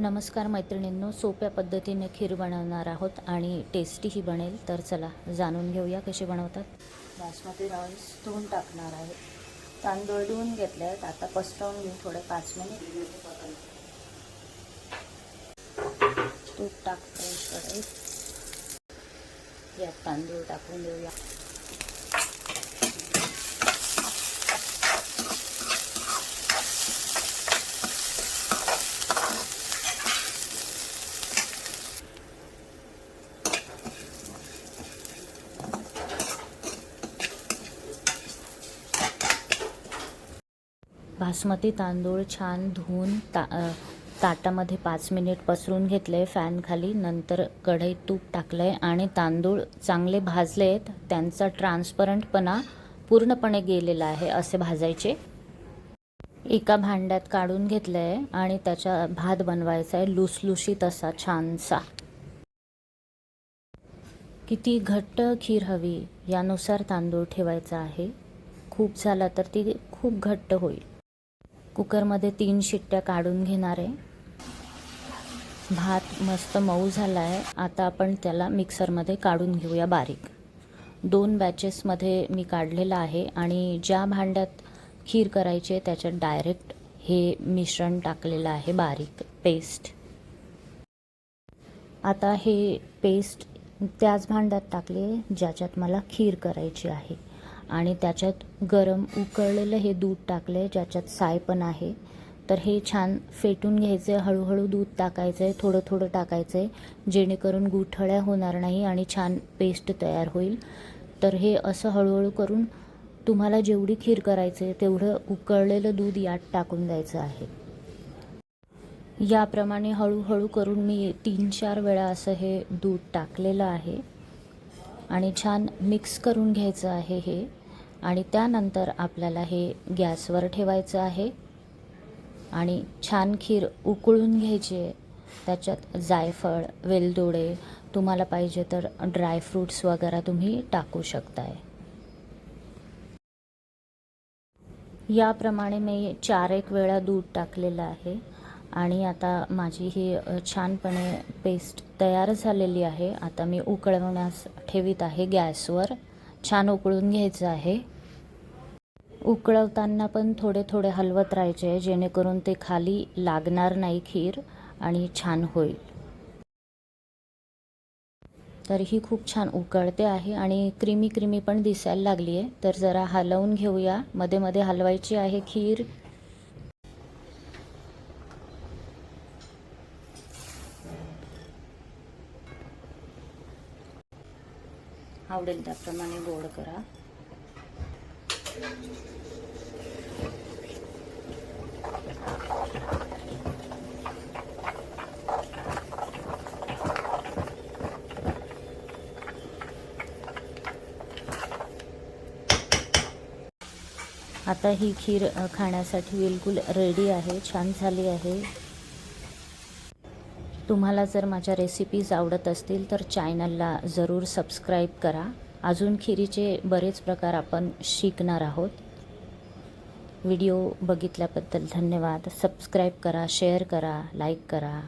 नमस्कार मैत्रिणींनो सोप्या पद्धतीने खीर बनवणार आहोत आणि टेस्टीही बनेल. तर चला जाणून घेऊया कशी बनवतात. बासमती राईस धुवून टाकणार आहे. तांदूळ धुवून घेतले आहेत आता पसरवून घेऊ थोडे पाच मिनिट. तूप टाकतो यात तांदूळ टाकून देऊया. बासमती तांदूळ छान धुवून ता ताटामध्ये पाच मिनिट पसरून घेतले. फॅनखाली नंतर कढईत तूप टाकलं आहे आणि तांदूळ चांगले भाजले आहेत त्यांचा ट्रान्सपरंटपणा पूर्णपणे गेलेला आहे असे भाजायचे. एका भांड्यात काढून घेतलं आहे आणि त्याचा भात बनवायचा आहे लुसलुशीत असा छानसा. किती घट्ट खीर हवी यानुसार तांदूळ ठेवायचा आहे. खूप झाला तर ती खूप घट्ट होईल. कुकरमध्ये तीन शिट्ट्या काढून घेणार आहे. भात मस्त मऊ झाला आहे आता आपण त्याला मिक्सरमध्ये काढून घेऊया बारीक. दोन बॅचेसमध्ये मी काढलेलं आहे आणि ज्या भांड्यात खीर करायची आहे त्याच्यात डायरेक्ट हे मिश्रण टाकलेलं आहे बारीक. पेस्ट आता हे पेस्ट त्याच भांड्यात टाकले ज्याच्यात मला खीर करायची आहे. आणि त्याच्यात गरम उकळलेलं हे दूध टाकलं आहे ज्याच्यात साय पण आहे. तर हे छान फेटून घ्यायचं आहे हळूहळू दूध टाकायचं आहे थोडं थोडं टाकायचं आहे जेणेकरून गुठळ्या होणार नाही आणि छान पेस्ट तयार होईल. तर हे असं हळूहळू करून तुम्हाला जेवढी खीर करायची आहे तेवढं उकळलेलं दूध यात टाकून द्यायचं आहे. याप्रमाणे हळूहळू करून मी तीन चार वेळा असं हे दूध टाकलेलं आहे. आणि छान मिक्स करून घ्यायचं आहे हे. आणि त्यानंतर आपल्याला हे गॅसवर ठेवायचं आहे. आणि छान खीर उकळून घ्यायची आहे. त्याच्यात जायफळ वेलदोडे तुम्हाला पाहिजे तर ड्रायफ्रूट्स वगैरे तुम्ही टाकू शकताय. याप्रमाणे मी चार एक वेळा दूध टाकलेलं आहे. आणि आता माझी ही छानपणे पेस्ट तयार झालेली आहे. आता मी उकळवण्यास ठेवीत आहे गॅसवर. छान उकळून घ्यायचं आहे. उकळवताना पण थोडे थोडे हलवत राहायचे जेणेकरून ते खाली लागणार नाही खीर आणि छान होईल. तर ही खूप छान उकळते आहे आणि क्रीमी क्रीमी पण दिसायला लागली आहे तर जरा हलवून घेऊया. मध्ये मध्ये हलवायची आहे खीर. आवडेल त्याप्रमाणे गोड करा. आता ही खीर खाण्यासाठी बिलकुल रेडी आहे छान झाली आहे. तुम्हाला जर माझ्या रेसिपीज आवडत असतील तर चॅनलला जरूर सबस्क्राईब करा. अजून खिरीचे बरेच प्रकार आपण शिकणार आहोत. व्हिडिओ बघितल्याबद्दल धन्यवाद. सबस्क्राईब करा शेअर करा लाईक करा.